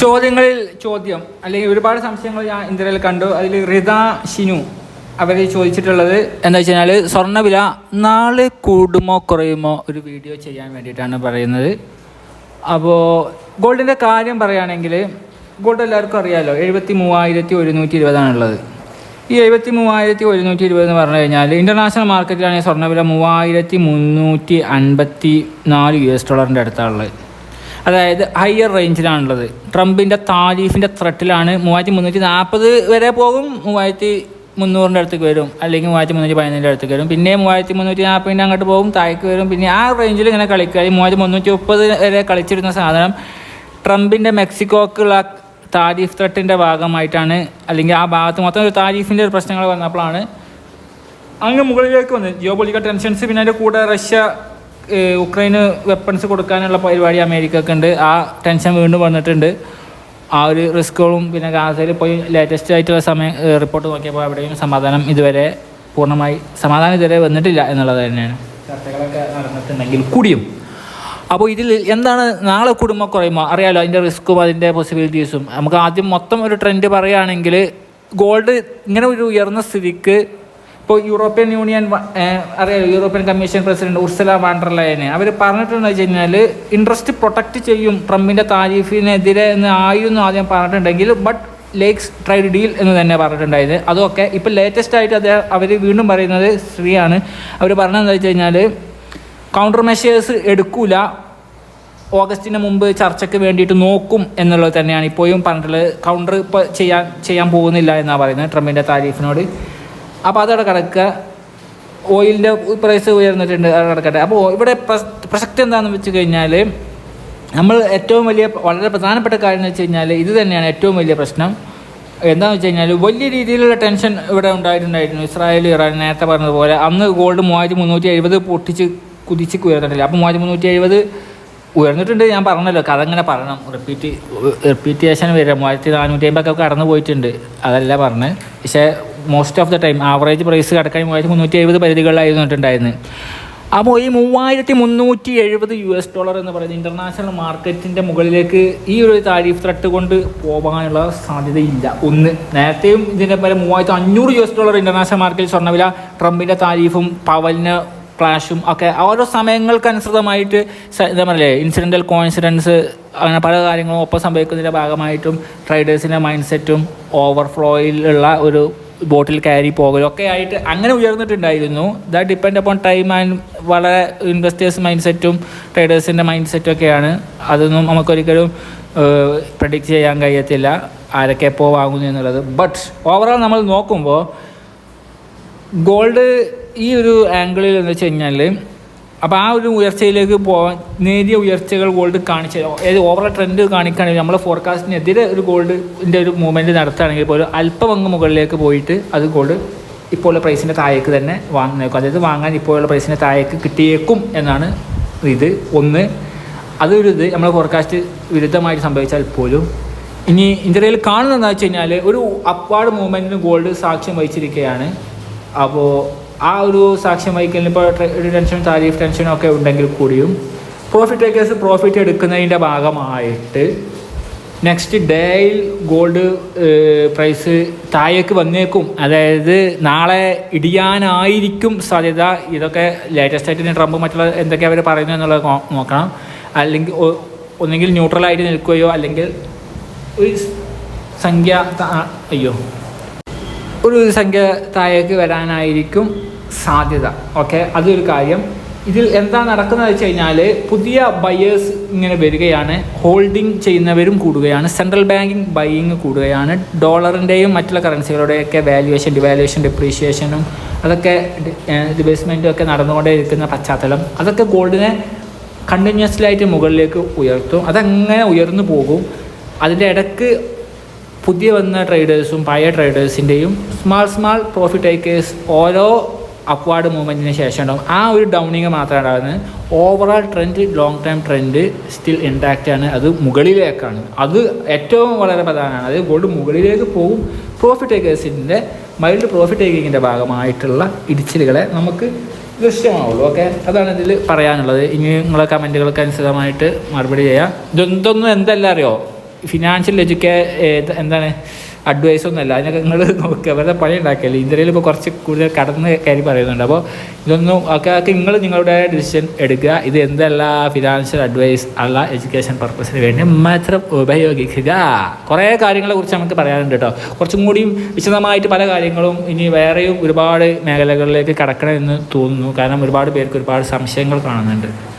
ചോദ്യങ്ങളിൽ ചോദ്യം അല്ലെങ്കിൽ ഒരുപാട് സംശയങ്ങൾ ഞാൻ ഇന്ത്യയിൽ കണ്ടു. അതിൽ റിത ഷിനു അവർ ചോദിച്ചിട്ടുള്ളത് എന്താ വെച്ച് കഴിഞ്ഞാൽ സ്വർണവില നാളെ കൂടുമോ കുറയുമോ ഒരു വീഡിയോ ചെയ്യാൻ വേണ്ടിയിട്ടാണ് പറയുന്നത്. അപ്പോൾ ഗോൾഡിന്റെ കാര്യം പറയുകയാണെങ്കിൽ ഗോൾഡ് എല്ലാവർക്കും അറിയാമല്ലോ എഴുപത്തി മൂവായിരത്തി ഒരുന്നൂറ്റി ഇരുപതാണുള്ളത് ഈ എഴുപത്തി മൂവായിരത്തി ഒരുന്നൂറ്റി ഇരുപത് എന്ന് പറഞ്ഞു കഴിഞ്ഞാൽ ഇന്റർനാഷണൽ മാർക്കറ്റിലാണെങ്കിൽ സ്വർണവില മൂവായിരത്തി മുന്നൂറ്റി അൻപത്തി നാല് യു എസ് ഡോളറിന്റെ അടുത്താണുള്ളത്. അതായത് ഹയർ റേഞ്ചിലാണുള്ളത് ട്രംപിന്റെ താരീഫിന്റെ ത്രട്ടിലാണ് മൂവായിരത്തി മുന്നൂറ്റി നാൽപ്പത് വരെ പോകും മൂവായിരത്തി മുന്നൂറിന്റെ അടുത്തേക്ക് വരും അല്ലെങ്കിൽ മൂവായിരത്തി മുന്നൂറ്റി പതിനഞ്ചിന്റെ അടുത്തേക്ക് വരും. പിന്നെ മൂവായിരത്തി മുന്നൂറ്റി നാൽപ്പതിന്റെ അങ്ങോട്ട് പോകും താഴേക്ക് വരും. പിന്നെ ആ റേഞ്ചിൽ ഇങ്ങനെ കളിക്കുക. ഈ മൂവായിരത്തി മുന്നൂറ്റി മുപ്പത് വരെ കളിച്ചിരുന്ന സാധനം ട്രംപിന്റെ മെക്സിക്കോക്കുള്ള താരീഫ് ത്രട്ടിന്റെ ഭാഗമായിട്ടാണ്. അല്ലെങ്കിൽ ആ ഭാഗത്ത് മൊത്തം ഒരു താരീഫിന്റെ ഒരു പ്രശ്നങ്ങൾ വന്നപ്പോഴാണ്. അങ്ങ് മുകളിലേക്ക് വന്നത് ജിയോ പൊളിറ്റിക്കൽ ടെൻഷൻസ് പിന്നെ അതിന്റെ കൂടെ റഷ്യ ഉക്രൈന് വെപ്പൺസ് കൊടുക്കാനുള്ള പരിപാടി അമേരിക്കക്ക് ഉണ്ട്. ആ ടെൻഷൻ വീണ്ടും വന്നിട്ടുണ്ട്. ആ ഒരു റിസ്കുകളും പിന്നെ ഗാസയിൽ പോയി ലേറ്റസ്റ്റ് ആയിട്ടുള്ള സമയം റിപ്പോർട്ട് നോക്കിയപ്പോൾ അവിടെയും സമാധാനം ഇതുവരെ പൂർണമായി സമാധാനം ഇതുവരെ വന്നിട്ടില്ല എന്നുള്ളത് തന്നെയാണ്. ചർച്ചകളൊക്കെ നടന്നിട്ടുണ്ടെങ്കിൽ കൂടിയും. അപ്പോൾ ഇതിൽ എന്താണ് നാളെ കുടുംബം കുറയുമോ അറിയാലോ അതിന്റെ റിസ്ക്കും അതിന്റെ പോസിബിലിറ്റീസും നമുക്ക് ആദ്യം മൊത്തം ഒരു ട്രെൻഡ് പറയുകയാണെങ്കിൽ ഗോൾഡ് ഇങ്ങനെ ഒരു ഉയർന്ന സ്ഥിതിക്ക് ഇപ്പോൾ യൂറോപ്യൻ യൂണിയൻ അറിയാം യൂറോപ്യൻ കമ്മീഷൻ പ്രസിഡന്റ് ഉർസല വാണ്ടർലയനെ അവർ പറഞ്ഞിട്ടുണ്ടെന്ന് വെച്ച് കഴിഞ്ഞാൽ ഇൻട്രസ്റ്റ് പ്രൊട്ടക്റ്റ് ചെയ്യും ട്രംപിന്റെ താരീഫിനെതിരെ എന്ന് ആയിരുന്നു ആദ്യം പറഞ്ഞിട്ടുണ്ടെങ്കിൽ ബട്ട് ലേക്സ് ട്രൈഡ് ഡീൽ എന്ന് തന്നെ പറഞ്ഞിട്ടുണ്ടായത്. അതൊക്കെ ഇപ്പോൾ ലേറ്റസ്റ്റ് ആയിട്ട് അദ്ദേഹം അവർ വീണ്ടും പറയുന്നത് സ്ത്രീയാണ് അവർ പറഞ്ഞതെന്ന് വെച്ച് കഴിഞ്ഞാൽ കൗണ്ടർ മെഷേഴ്സ് എടുക്കൂല. ഓഗസ്റ്റിന് മുമ്പ് ചർച്ചയ്ക്ക് വേണ്ടിയിട്ട് നോക്കും എന്നുള്ളത് തന്നെയാണ് ഇപ്പോഴും പറഞ്ഞിട്ടുള്ളത്. കൗണ്ടർ ഇപ്പോൾ ചെയ്യാൻ ചെയ്യാൻ പോകുന്നില്ല എന്നാണ് പറയുന്നത് ട്രംപിന്റെ താരീഫിനോട്. അപ്പോൾ അതവിടെ കിടക്കുക. ഓയിലിന്റെ പ്രൈസ് ഉയർന്നിട്ടുണ്ട് അവിടെ കിടക്കട്ടെ. അപ്പോൾ ഇവിടെ പ്രസ്- പ്രസക്തി എന്താണെന്ന് വെച്ച് കഴിഞ്ഞാൽ നമ്മൾ ഏറ്റവും വലിയ വളരെ പ്രധാനപ്പെട്ട കാര്യം എന്ന് വെച്ച് കഴിഞ്ഞാൽ ഇത് തന്നെയാണ് ഏറ്റവും വലിയ പ്രശ്നം. എന്താണെന്ന് വെച്ച് കഴിഞ്ഞാൽ വലിയ രീതിയിലുള്ള ടെൻഷൻ ഇവിടെ ഉണ്ടായിട്ടുണ്ടായിരുന്നു. ഇസ്രായേൽ ഇറാൻ നേരത്തെ പറഞ്ഞതുപോലെ അന്ന് ഗോൾഡ് മൂവായിരത്തി മുന്നൂറ്റി എഴുപത് പൊട്ടിച്ച് കുതിച്ച് ഉയർന്നിട്ടില്ല. അപ്പോൾ മൂവായിരത്തി മുന്നൂറ്റി എഴുപത് ഉയർന്നിട്ടുണ്ട് ഞാൻ പറഞ്ഞല്ലോ. കഥങ്ങനെ പറയണം. റിപ്പീറ്റ് റിപ്പീറ്റേഷൻ വരിക. മൂവായിരത്തി നാനൂറ്റി അമ്പതൊക്കെ കടന്നു പോയിട്ടുണ്ട്. അതല്ല പറഞ്ഞത്. പക്ഷേ most of the time average price കിടക്കാൻ മൂവായിരത്തി മുന്നൂറ്റി എഴുപത് പരിധികളിലായിരുന്നു ഇട്ടുണ്ടായിരുന്നത് അപ്പോൾ ഈ മൂവായിരത്തി മുന്നൂറ്റി എഴുപത് യു എസ് ഡോളർ എന്ന് പറയുന്നത് ഇന്റർനാഷണൽ മാർക്കറ്റിന്റെ മുകളിലേക്ക് ഈ ഒരു താരിഫ് ത്രട്ട് കൊണ്ട് പോകാനുള്ള സാധ്യതയില്ല. ഒന്ന് നേരത്തെയും ഇതിന്റെ പോലെ മൂവായിരത്തി അഞ്ഞൂറ് യു എസ് ഡോളർ ഇന്റർനാഷണൽ മാർക്കറ്റിൽ സ്വർണവില ട്രംപിന്റെ താരിഫും പവലിന് ക്ലാഷും ഒക്കെ ഓരോ സമയങ്ങൾക്കനുസൃതമായിട്ട് എന്താ പറയുക ഇൻസിഡന്റൽ കോൺസിഡൻസ് അങ്ങനെ പല കാര്യങ്ങളും ഒപ്പം സംഭവിക്കുന്നതിന്റെ ഭാഗമായിട്ടും ട്രേഡേഴ്സിന്റെ മൈൻഡ് സെറ്റും ഓവർഫ്ലോയിലുള്ള ഒരു ബോട്ടിൽ പോകലും ഒക്കെ ആയിട്ട് അങ്ങനെ ഉയർന്നിട്ടുണ്ടായിരുന്നു. That depend upon time and വളരെ ഇൻവെസ്റ്റേഴ്സ് മൈൻഡ് സെറ്റും ട്രേഡേഴ്സിന്റെ മൈൻഡ് സെറ്റും ഒക്കെയാണ്. അതൊന്നും നമുക്കൊരിക്കലും പ്രഡിക്റ്റ് ചെയ്യാൻ കഴിയത്തില്ല ആരൊക്കെ എപ്പോൾ വാങ്ങുന്നു എന്നുള്ളത്. ബട്ട് ഓവറോൾ നമ്മൾ നോക്കുമ്പോൾ ഗോൾഡ് ഈ ഒരു ആംഗിളിൽ എന്ന് വെച്ച് കഴിഞ്ഞാൽ അപ്പോൾ ആ ഒരു ഉയർച്ചയിലേക്ക് പോകാൻ നേരിയ ഉയർച്ചകൾ ഗോൾഡ് കാണിച്ച ഏത് ഓവറോൾ ട്രെൻഡ് കാണിക്കുകയാണെങ്കിൽ നമ്മൾ ഫോർകാസ്റ്റിനെതിരെ ഒരു ഗോൾഡിന്റെ ഒരു മൂവ്മെന്റ് നടത്തുകയാണെങ്കിൽ ഒരു അല്പം അങ്ങ് മുകളിലേക്ക് പോയിട്ട് അത് ഗോൾഡ് ഇപ്പോഴുള്ള പ്രൈസിന്റെ താഴേക്ക് തന്നെ വാങ്ങുന്നേക്കും അതായത് വാങ്ങാൻ ഇപ്പോഴുള്ള പ്രൈസിന്റെ താഴേക്ക് കിട്ടിയേക്കും എന്നാണ് ഇത്. ഒന്ന് അതൊരു ഇത് നമ്മൾ ഫോർകാസ്റ്റ് വിരുദ്ധമായിട്ട് സംഭവിച്ചാൽ പോലും ഇനി ഇന്ത്യയിൽ കാണുന്നതെന്ന് വെച്ച് കഴിഞ്ഞാൽ ഒരു അപ്വാർഡ് മൂവ്മെന്റിന് ഗോൾഡ് സാക്ഷ്യം വഹിച്ചിരിക്കുകയാണ്. അപ്പോൾ ആ ഒരു സാക്ഷ്യം വഹിക്കലിന് ഇപ്പോൾ ടെൻഷൻ താരീഫ് ടെൻഷനും ഒക്കെ ഉണ്ടെങ്കിൽ കൂടിയും പ്രോഫിറ്റ് ടേക്കേഴ്സ് പ്രോഫിറ്റ് എടുക്കുന്നതിന്റെ ഭാഗമായിട്ട് നെക്സ്റ്റ് ഡേയിൽ ഗോൾഡ് പ്രൈസ് താഴേക്ക് വന്നേക്കും. അതായത് നാളെ ഇടിയാനായിരിക്കും സാധ്യത. ഇതൊക്കെ ലേറ്റസ്റ്റ് ആയിട്ട് ട്രംപ് മറ്റുള്ള എന്തൊക്കെ അവർ പറയുന്നു എന്നുള്ളത് നോക്കണം. അല്ലെങ്കിൽ ഒന്നെങ്കിൽ ന്യൂട്രലായിട്ട് നിൽക്കുകയോ അല്ലെങ്കിൽ ഒരു സംഖ്യ അയ്യോ. ഒരു സംഖ്യ താഴേക്ക് വരാനായിരിക്കും സാധ്യത. ഓക്കെ അതൊരു കാര്യം. ഇതിൽ എന്താ നടക്കുന്നത് വെച്ച് കഴിഞ്ഞാൽ പുതിയ ബയേഴ്സ് ഇങ്ങനെ വരികയാണ്. ഹോൾഡിംഗ് ചെയ്യുന്നവരും കൂടുകയാണ്. സെൻട്രൽ ബാങ്കിങ് ബൈയിങ് കൂടുകയാണ്. ഡോളറിന്റെയും മറ്റുള്ള കറൻസികളുടെയൊക്കെ വാല്യുവേഷൻ ഡിവാലുവേഷൻ ഡിപ്രീഷിയേഷനും അതൊക്കെ ഡിബേസ്മെന്റും ഒക്കെ നടന്നുകൊണ്ടേ ഇരിക്കുന്ന പശ്ചാത്തലം. അതൊക്കെ ഗോൾഡിനെ കണ്ടിന്യൂസ്ലി ആയിട്ട് മുകളിലേക്ക് ഉയർത്തും. അതങ്ങനെ ഉയർന്നു പോകും. അതിന്റെ ഇടയ്ക്ക് പുതിയ വന്ന ട്രേഡേഴ്സും പഴയ ട്രേഡേഴ്സിന്റെയും സ്മാൾ സ്മാൾ പ്രോഫിറ്റ് ടേക്കേഴ്സ് ഓരോ അപ്വാർഡ് മൂവ്മെന്റിന് ശേഷം ഉണ്ടാവും. ആ ഒരു ഡൗണിങ് മാത്രമേ ഉണ്ടാകുന്നത് overall trend long term trend still intact ആണ്. അത് മുകളിലേക്കാണ്. അത് ഏറ്റവും വളരെ പ്രധാനമാണ്. അത് ഗോൾഡ് മുകളിലേക്ക് പോകും. പ്രോഫിറ്റ് ടേക്കേഴ്സിന്റെ മൈൽഡ് പ്രോഫിറ്റ് ടേക്കിങ്ങിന്റെ ഭാഗമായിട്ടുള്ള ഇടിച്ചിലുകളെ നമുക്ക് ദൃശ്യമാവുള്ളൂ. ഓക്കെ അതാണ് ഇതിൽ പറയാനുള്ളത്. ഇനി നിങ്ങളെ കമന്റുകൾക്ക് അനുസൃതമായിട്ട് മറുപടി ചെയ്യാം. ഇതൊന്നും എന്തല്ല അറിയോ? ഫിനാൻഷ്യൽ എഡ്യൂക്കേ എന്താണ് അഡ്വൈസ് ഒന്നുമല്ല. അതിനൊക്കെ നിങ്ങൾ നോക്കുക. വെറുതെ പണി ഉണ്ടാക്കിയല്ലേ ഇന്ത്യയിൽ ഇപ്പോൾ കുറച്ച് കൂടുതൽ കടന്ന് കയറി പറയുന്നുണ്ട്. അപ്പോൾ ഇതൊന്നും ഒക്കെ ഒക്കെ നിങ്ങൾ നിങ്ങളുടെ ഡിസിഷൻ എടുക്കുക. ഇത് എന്തല്ല ഫിനാൻഷ്യൽ അഡ്വൈസ് അല്ല എഡ്യൂക്കേഷൻ പർപ്പസിന് വേണ്ടി മാത്രം ഉപയോഗിക്കുക. കുറേ കാര്യങ്ങളെക്കുറിച്ച് നമുക്ക് പറയാനുണ്ട് കേട്ടോ. കുറച്ചും കൂടിയും വിശദമായിട്ട് പല കാര്യങ്ങളും ഇനി വേറെയും ഒരുപാട് മേഖലകളിലേക്ക് കടക്കണമെന്ന് തോന്നുന്നു. കാരണം ഒരുപാട് പേർക്ക് ഒരുപാട് സംശയങ്ങൾ കാണുന്നുണ്ട്.